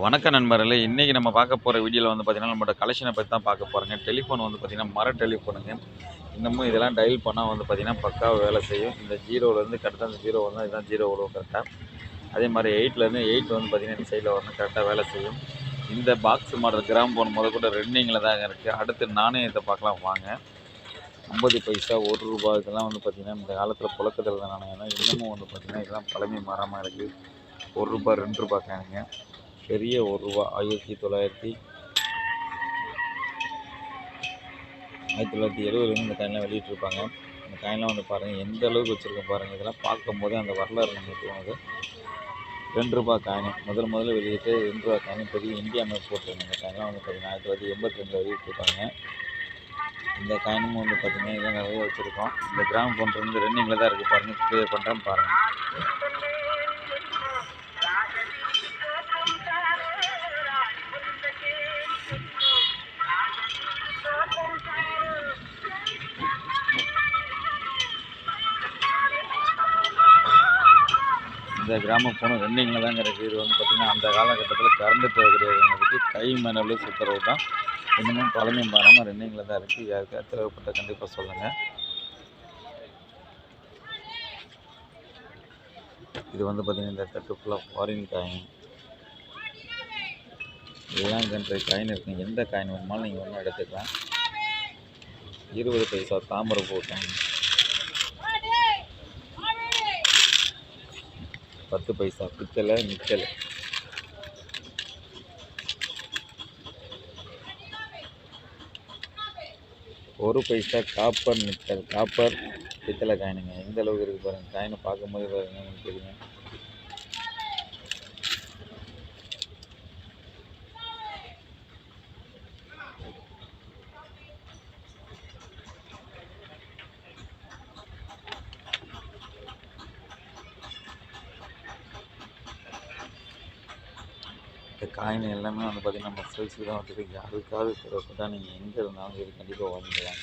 வணக்கம் நண்பர்களே இன்றைக்கி நம்ம பார்க்க போகிற வீடியோவில் வந்து பார்த்திங்கன்னா நம்மளோட கலெக்ஷனை பற்றி தான் பார்க்க போகிறோங்க டெலிஃபோன் வந்து பார்த்திங்கன்னா மர டெலிஃபோனுங்க இன்னமும் இதெல்லாம் டயல் பண்ணால் வந்து பார்த்திங்கன்னா பக்காவாக வேலை செய்யும். இந்த ஜீரோலேருந்து கரெக்டாக அந்த ஜீரோ வந்து இதுதான் ஜீரோ வரும் கரெக்டாக அதே மாதிரி எயிட்லேருந்து எயிட் வந்து பார்த்திங்கன்னா இந்த சைடில் வரணும் கரெக்டாக வேலை செய்யும். இந்த பாக்ஸ் மாடல் கிராம் போன் முத கூட ரெண்டிங்கில் தாங்க இருக்குது அடுத்து நாணயத்தை பார்க்கலாம் வாங்க. ஐம்பது பைசா ஒரு ரூபா இதெல்லாம் வந்து பார்த்திங்கன்னா இந்த காலத்தில் புழக்கத்தில் தான் நாணயம் இன்னமும் வந்து பார்த்திங்கன்னா இதெல்லாம் பழமை மரமாக இருக்குது ஒரு ரூபா ரெண்டு ரூபா காணுங்க. பெரிய ஒரு ரூபா. ஆயிரத்தி தொள்ளாயிரத்தி ஆயிரத்தி தொள்ளாயிரத்தி எழுபதுலேருந்து இந்த காயின்லாம் வெளியிட்டிருப்பாங்க. இந்த காயின்லாம் வந்து பாருங்கள் எந்த அளவுக்கு வச்சுருக்கோம் பாருங்கள் இதெல்லாம் பார்க்கும்போதே அந்த வரலாறு நமக்கு தோணுது. ரெண்டு ரூபா காயின். முதல் முதல்ல வெளியிட்டு ரெண்டு ரூபா காயின் பெரிய இந்தியா மேப் போட்டிருக்காங்க இந்த காயின்லாம் வந்து பார்த்தீங்கன்னா ஆயிரத்தி தொள்ளாயிரத்தி எண்பத்தி ரெண்டில் வெளியிட்டிருக்காங்க இந்த காயினும் வந்து பார்த்திங்கன்னா இதெல்லாம் நிறைய வச்சுருக்கோம். இந்த கிராம ஃபோன் வந்து ரன்னிங்கில் தான் இருக்குது பாருங்கள் கிளியர் பண்ணுறேன் பாருங்கள் இந்த கிராமப்புறம் ரன்னிங்கில் தாங்க இருக்குது இது வந்து பார்த்திங்கன்னா அந்த காலகட்டத்தில் கரண்டு தேவை கை மணல் சுற்றுறது தான். இன்னமும் பழமையும் பாராமல் ரன்னிங்கில் தான் இருக்குது யாருக்காவது தேவைப்பட்ட கண்டிப்பாக சொல்லுங்கள் இது வந்து பார்த்திங்கன்னா இந்த தட்டு ஃபுல்லாக ஃபாரின் காயின் இதெல்லாம் கண்ட்ரி காயின் இருக்குங்க எந்த காயின் வேணுமாலும் நீங்கள் ஒன்றும் எடுத்துக்கலாம். இருபது பைசா தாமரை பூ காயின் பத்து பைசா பித்தளை நிக்கலை ஒரு பைசா காப்பர் நிக்கல் காப்பர் பித்தளை காயினுங்க. எந்த அளவுக்கு இருக்குது பாருங்கள் காயினை பார்க்கும்போது பாருங்க உங்களுக்கு தெரியும் இந்த காயின் எல்லாமே வந்து பார்த்திங்கன்னா நம்ம சேல்ஸுக்கு தான் வந்துருக்கு யாருக்காவது தேவைப்பட்டால் நீங்கள் எங்கே இருந்தாலும் சரி கண்டிப்பாக வாங்கிக்கலாம்.